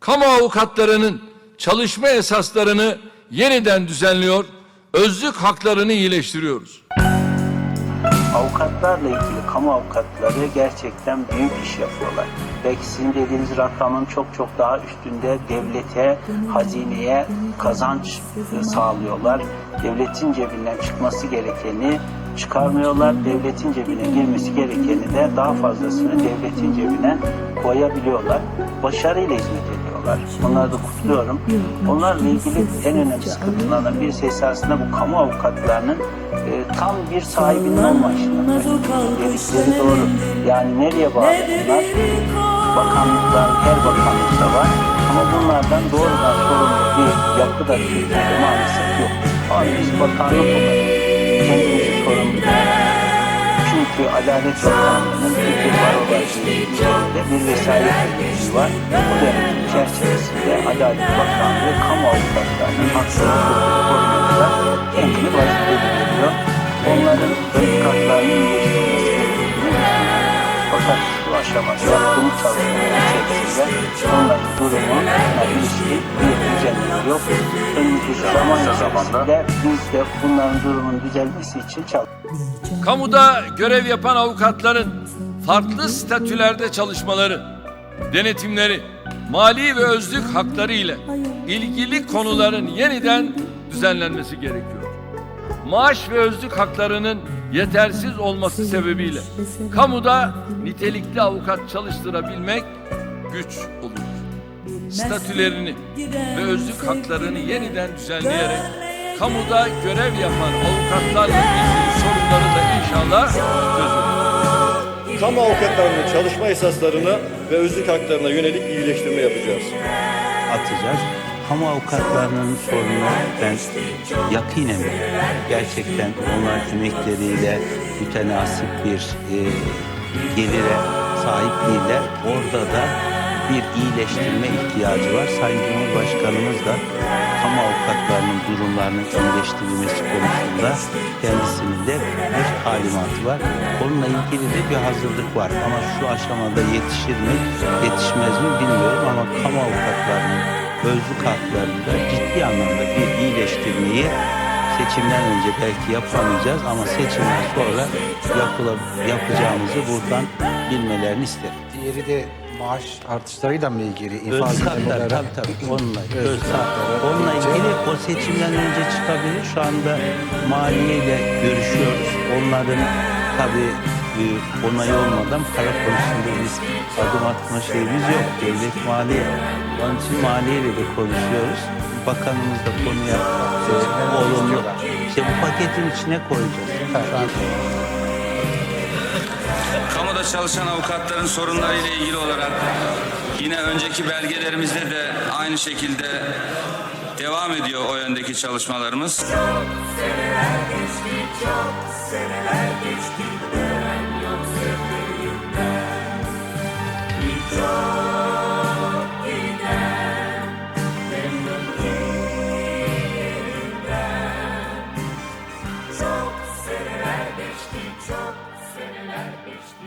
kamu avukatlarının çalışma esaslarını yeniden düzenliyor, özlük haklarını iyileştiriyoruz. Avukatlarla ilgili kamu avukatları gerçekten büyük iş yapıyorlar. Belki sizin dediğiniz rakamın çok çok daha üstünde devlete, hazineye kazanç sağlıyorlar. Devletin cebinden çıkması gerekeni çıkarmıyorlar. Devletin cebine girmesi gerekeni de daha fazlasını devletin cebine koyabiliyorlar. Başarıyla hizmet ediyorlar. Onları da kutluyorum. Onlarla ilgili en önemli sıkıntılardan birisi esasında bu kamu avukatlarının e, tam bir sahibinin olmayışından. Dedikleri doğru. Yani nereye bağlı? Bakanlıklar, her bakanlıkta var. Ama bunlardan doğrudan sorumlu bir yapı da Türkiye'de maalesef yok. Abi biz bakanlık olarak kendimizi sorumlu çünkü Adalet Bakanlığı'nın Türkiye Barolar Birliği'nde bir vesayet ödülü var. Bu denetim çerçevesinde Adalet Bakanlığı kamu avukatlarının haklarını korumada kendini vazife ediyor. Onların özlük haklarını iyileştirmesi gerektiğini fakat yaptığımız çalışmalar içerisinde onların durumuna ilişkin bir düzenleme yok. Önümüzdeki zaman içerisinde biz de bunların durumunun düzelmesi için çalışıyoruz. Kamuda görev yapan avukatların farklı statülerde çalışmaları, denetimleri, mali ve özlük hakları ile ilgili konuların yeniden düzenlenmesi gerekiyor. Maaş ve özlük haklarının yetersiz olması sebebiyle kamuda nitelikli avukat çalıştırabilmek güç oluyor. Statülerini ve özlük haklarını yeniden düzenleyerek kamuda görev yapan avukatlarla ilgili sorunları da inşallah çözülür. Kamu avukatlarının çalışma esaslarını ve özlük haklarına yönelik iyileştirme yapacağız. atacağız. Kamu avukatlarının sorunu ben yakinen gerçekten onlar emekleriyle mütenasip bir e, gelire sahip değiller. Orada da bir iyileştirme ihtiyacı var. Sayın Cumhurbaşkanımız da kamu avukatlarının durumlarının iyileştirilmesi konusunda kendisinin de bir talimatı var. Onunla ilgili de bir hazırlık var. Ama şu aşamada yetişir mi, yetişmez mi bilmiyorum ama kamu avukatlarının özlük haklarında ciddi anlamda bir iyileştirmeyi seçimden önce belki yapamayacağız ama seçimden sonra yapıla, yapacağımızı buradan bilmelerini isterim. Diğeri de maaş artışlarıyla mı ilgili? Özlük hakları memurlara- tabii tabii onunla, özlük hakları onunla ilgili o seçimden önce çıkabilir. Şu anda maliyeyle görüşüyoruz. Onların tabii e, onayı olmadan para konusunda biz adım atma şeyimiz yok. Devlet maliye. Onun için maliyeyle de konuşuyoruz. Bakanımız da konuya e, olumlu. İşte bu paketin içine koyacağız. Şu an Kamuda çalışan avukatların sorunlarıyla ilgili olarak yine önceki belgelerimizde de aynı şekilde devam ediyor o yöndeki çalışmalarımız. Çok seneler geçti çok seneler Seneler geçti çok, seneler geçti.